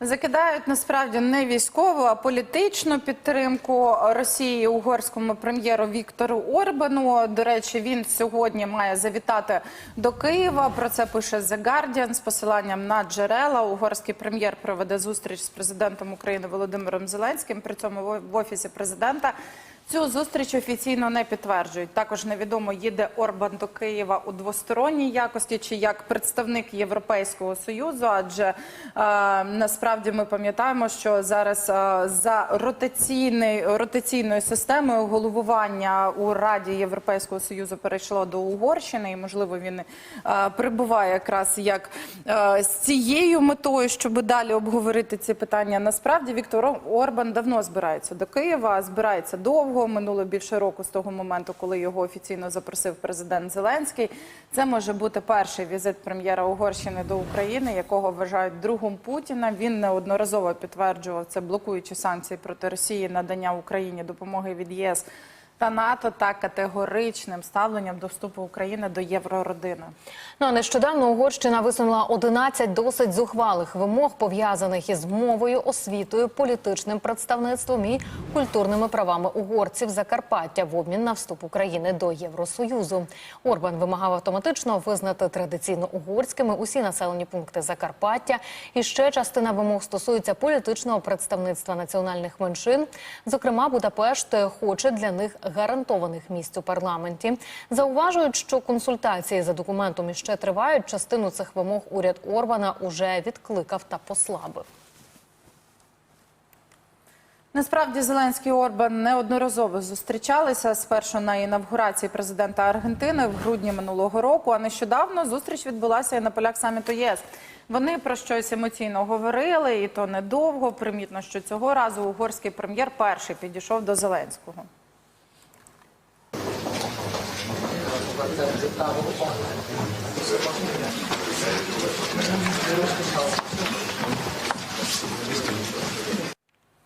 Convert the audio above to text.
Закидають насправді не військову, а політичну підтримку Росії угорському прем'єру Віктору Орбану. До речі, він сьогодні має завітати до Києва. Про це пише The Guardian з посиланням на джерела. Угорський прем'єр проведе зустріч з президентом України Володимиром Зеленським. При цьому в- офісі президента. Цю зустріч офіційно не підтверджують. Також невідомо, їде Орбан до Києва у двосторонній якості чи як представник Європейського союзу. Адже е, насправді ми пам'ятаємо, що зараз е, за ротаційний, ротаційною системою головування у Раді Європейського союзу перейшло до Угорщини, і можливо він е, прибуває якраз як е, з цією метою, щоб далі обговорити ці питання. Насправді Віктор Орбан давно збирається до Києва, збирається довго. Минуло більше року з того моменту, коли його офіційно запросив президент Зеленський. Це може бути перший візит прем'єра Угорщини до України, якого вважають другом Путіна. Він неодноразово підтверджував це, блокуючи санкції проти Росії, надання Україні допомоги від ЄС та НАТО та категоричним ставленням до вступу України до єврородини. Ну а нещодавно Угорщина висунула 11 досить зухвалих вимог, пов'язаних із мовою, освітою, політичним представництвом і культурними правами угорців Закарпаття в обмін на вступ України до Євросоюзу. Орбан вимагав автоматично визнати традиційно угорськими усі населені пункти Закарпаття. І ще частина вимог стосується політичного представництва національних меншин. Зокрема, Будапешт хоче для них гарантованих місць у парламенті. Зауважують, що консультації за документом іще тривають. Частину цих вимог уряд Орбана уже відкликав та послабив. Насправді Зеленський і Орбан неодноразово зустрічалися спершу на інавгурації президента Аргентини в грудні минулого року. А нещодавно зустріч відбулася і на полях саміту ЄС. Вони про щось емоційно говорили, і то недовго. Примітно, що цього разу угорський прем'єр перший підійшов до Зеленського. Gracias.